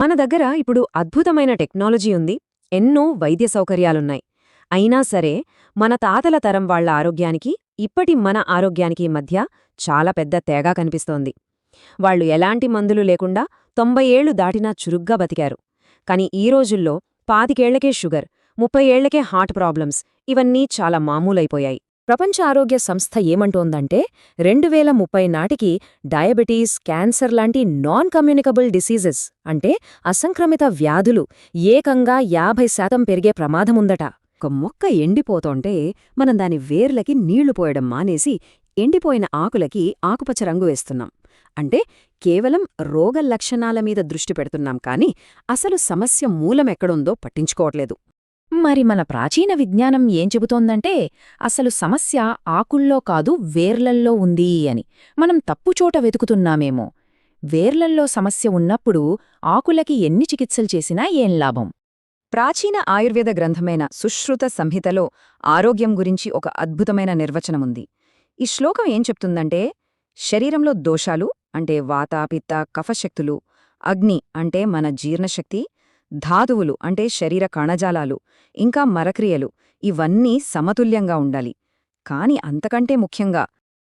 మన దగ్గర ఇప్పుడు అద్భుతమైన టెక్నాలజీ ఉంది. ఎన్నో వైద్య సౌకర్యాలున్నాయి. అయినా సరే మన తాతల తరం వాళ్ళ ఆరోగ్యానికి ఇప్పటి మన ఆరోగ్యానికి మధ్య చాలా పెద్ద తేగా కనిపిస్తోంది. వాళ్ళు ఎలాంటి మందులు లేకుండా తొంభై ఏళ్ళు దాటినా చురుగ్గా బతికారు. కాని ఈ రోజుల్లో పాతికేళ్ళకే షుగర్ ముప్పై ఏళ్ళకే హార్ట్ ప్రాబ్లమ్స్ ఇవన్నీ చాలా మామూలైపోయాయి. ప్రపంచ ఆరోగ్య సంస్థ ఏమంటోందంటే రెండు వేల ముప్పై నాటికి డయాబెటీస్ క్యాన్సర్ లాంటి నాన్ కమ్యూనికబుల్ డిసీజెస్ అంటే అసంక్రమిత వ్యాధులు ఏకంగా యాభై శాతం పెరిగే ప్రమాదముందట. ఒక మొక్క ఎండిపోతోంటే మనం దాని వేర్లకి నీళ్ళు పోయడం మానేసి ఎండిపోయిన ఆకులకి ఆకుపచ్చ రంగు వేస్తున్నాం. అంటే కేవలం రోగ లక్షణాల మీద దృష్టి పెడుతున్నాం కాని అసలు సమస్య మూలమెక్కడుందో పట్టించుకోవట్లేదు. మరి మన ప్రాచీన విజ్ఞానం ఏం చెబుతోందంటే అసలు సమస్య ఆకుల్లో కాదు వేర్లల్లో ఉంది అని. మనం తప్పుచోట వెతుకుతున్నామేమో. వేర్లల్లో సమస్య ఉన్నప్పుడు ఆకులకి ఎన్ని చికిత్సలు చేసినా ఏం లాభం? ప్రాచీన ఆయుర్వేద గ్రంథమైన సుశ్రుత సంహితలో ఆరోగ్యం గురించి ఒక అద్భుతమైన నిర్వచనముంది. ఈ శ్లోకం ఏం చెప్తుందంటే శరీరంలో దోషాలు అంటే వాత పిత్త కఫశక్తులు అగ్ని అంటే మన జీర్ణశక్తి ధాతువులు అంటే శరీర కణజాలాలు ఇంకా మరక్రియలు ఇవన్నీ సమతుల్యంగా ఉండాలి. కాని అంతకంటే ముఖ్యంగా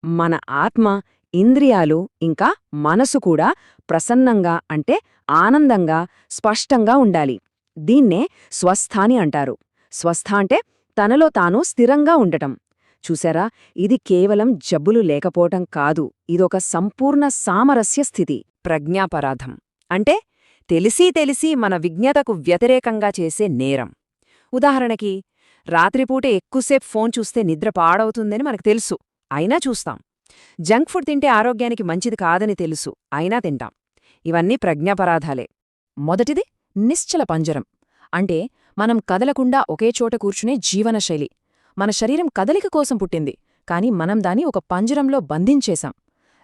మన ఆత్మ ఇంద్రియాలు ఇంకా మనసు కూడా ప్రసన్నంగా అంటే ఆనందంగా స్పష్టంగా ఉండాలి. దీన్నే స్వస్థాని అంటారు. స్వస్థ అంటే తనలో తాను స్థిరంగా ఉండటం. చూసారా? ఇది కేవలం జబ్బులు లేకపోవటం కాదు. ఇదొక సంపూర్ణ సామరస్య స్థితి ప్రజ్ఞాపరాధం. అంటే తెలిసీ తెలిసి మన విజ్ఞతకు వ్యతిరేకంగా చేసే నేరం. ఉదాహరణకి రాత్రిపూట ఎక్కువసేపు ఫోన్ చూస్తే నిద్ర పాడవుతుందని మనకు తెలుసు. అయినా చూస్తాం. జంక్ ఫుడ్ తింటే ఆరోగ్యానికి మంచిది కాదని తెలుసు. అయినా తింటాం. ఇవన్నీ ప్రజ్ఞాపరాధాలే. మొదటిది నిశ్చల పంజరం. అంటే మనం కదలకుండా ఒకే చోట కూర్చునే జీవనశైలి. మన శరీరం కదలిక కోసం పుట్టింది. కాని మనం దాని ఒక పంజరంలో బంధించేశాం.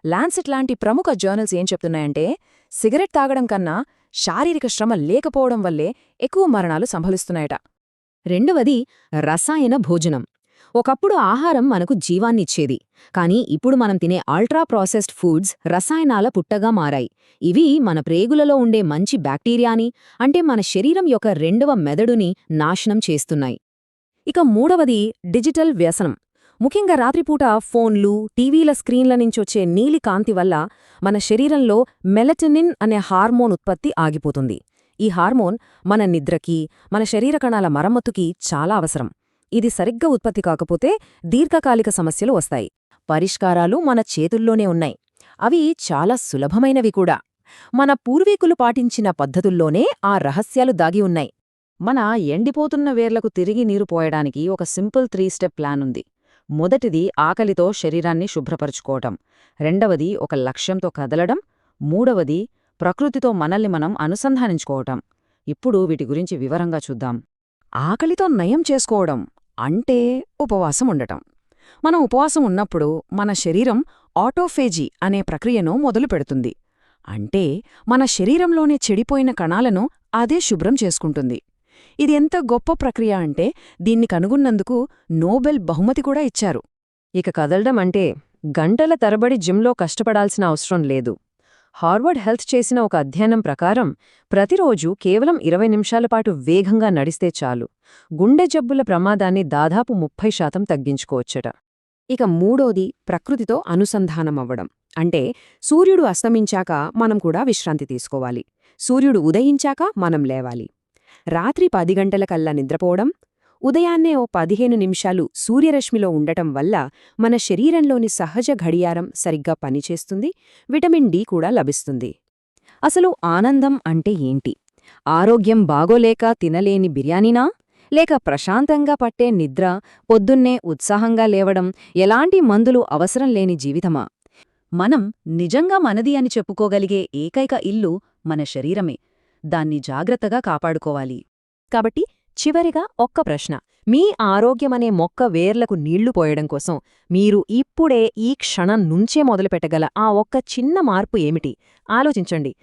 లాన్సెట్ లాంటి ప్రముఖ జర్నల్స్ ఏం చెప్తున్నాయంటే సిగరెట్ తాగడం కన్నా శారీరక శ్రమ లేకపోవడం వల్లే ఎక్కువ మరణాలు సంభవిస్తున్నాయట. రెండవది రసాయన భోజనం. ఒకప్పుడు ఆహారం మనకు జీవాన్నిచ్చేది. కాని ఇప్పుడు మనం తినే అల్ట్రా ప్రాసెస్డ్ ఫుడ్స్ రసాయనాల పుట్టగా మారాయి. ఇవి మన ప్రేగులలో ఉండే మంచి బ్యాక్టీరియాని అంటే మన శరీరం యొక్క రెండవ మెదడుని నాశనం చేస్తున్నాయి. ఇక మూడవది డిజిటల్ వ్యసనం. ముఖ్యంగా రాత్రిపూట ఫోన్లు టీవీల స్క్రీన్ల నుంచొచ్చే నీలి కాంతి వల్ల మన శరీరంలో మెలటనిన్ అనే హార్మోన్ ఉత్పత్తి ఆగిపోతుంది. ఈ హార్మోన్ మన నిద్రకి మన శరీర కణాల మరమ్మతుకి చాలా అవసరం. ఇది సరిగ్గా ఉత్పత్తి కాకపోతే దీర్ఘకాలిక సమస్యలు వస్తాయి. పరిష్కారాలు మన చేతుల్లోనే ఉన్నాయి. అవి చాలా సులభమైనవి కూడా. మన పూర్వీకులు పాటించిన పద్ధతుల్లోనే ఆ రహస్యాలు దాగి ఉన్నాయి. మన ఎండిపోతున్న వేర్లకు తిరిగి నీరు పోయడానికి ఒక సింపుల్ త్రీ స్టెప్ ప్లాన్ ఉంది. మొదటిది ఆకలితో శరీరాన్ని శుభ్రపరుచుకోవటం. రెండవది ఒక లక్ష్యంతో కదలడం. మూడవది ప్రకృతితో మనల్ని మనం అనుసంధానించుకోవటం. ఇప్పుడు వీటి గురించి వివరంగా చూద్దాం. ఆకలితో నయం చేసుకోవడం అంటే ఉపవాసం ఉండటం. మనం ఉపవాసం ఉన్నప్పుడు మన శరీరం ఆటోఫేజీ అనే ప్రక్రియను మొదలు పెడుతుంది. అంటే మన శరీరంలోనే చెడిపోయిన కణాలను అదే శుభ్రం చేసుకుంటుంది. ఇది ఎంత గొప్ప ప్రక్రియ అంటే దీన్ని కనుగొన్నందుకు నోబెల్ బహుమతి కూడా ఇచ్చారు. ఇక కదలడం అంటే గంటల తరబడి జిమ్లో కష్టపడాల్సిన అవసరం లేదు. హార్వర్డ్ హెల్త్ చేసిన ఒక అధ్యయనం ప్రకారం ప్రతిరోజు కేవలం ఇరవై నిమిషాల పాటు వేగంగా నడిస్తే చాలు. గుండె జబ్బుల ప్రమాదాన్ని దాదాపు ముప్పై శాతం తగ్గించుకోవచ్చట. ఇక మూడోది ప్రకృతితో అనుసంధానమవ్వడం అంటే సూర్యుడు అస్తమించాక మనం కూడా విశ్రాంతి తీసుకోవాలి. సూర్యుడు ఉదయించాక మనం లేవాలి. రాత్రి పది గంటలకల్లా నిద్రపోవడం ఉదయాన్నే ఓ పదిహేను నిమిషాలు సూర్యరశ్మిలో ఉండటం వల్ల మన శరీరంలోని సహజ ఘడియారం సరిగ్గా పనిచేస్తుంది విటమిన్ డి కూడా లభిస్తుంది. అసలు ఆనందం అంటే ఏంటి? ఆరోగ్యం బాగోలేక తినలేని బిర్యానీనా? లేక ప్రశాంతంగా పట్టే నిద్ర పొద్దున్నే ఉత్సాహంగా లేవడం ఎలాంటి మందులు అవసరం లేని జీవితమా? మనం నిజంగా మనది అని చెప్పుకోగలిగే ఏకైక ఇల్లు మన శరీరమే. దాన్ని జాగ్రత్తగా కాపాడుకోవాలి. కాబట్టి చివరిగా ఒక్క ప్రశ్న. మీ ఆరోగ్యమనే మొక్క వేర్లకు నీళ్ళు పోయడం కోసం మీరు ఇప్పుడే ఈ క్షణం నుంచే మొదలుపెట్టగల ఆ ఒక్క చిన్న మార్పు ఏమిటి? ఆలోచించండి.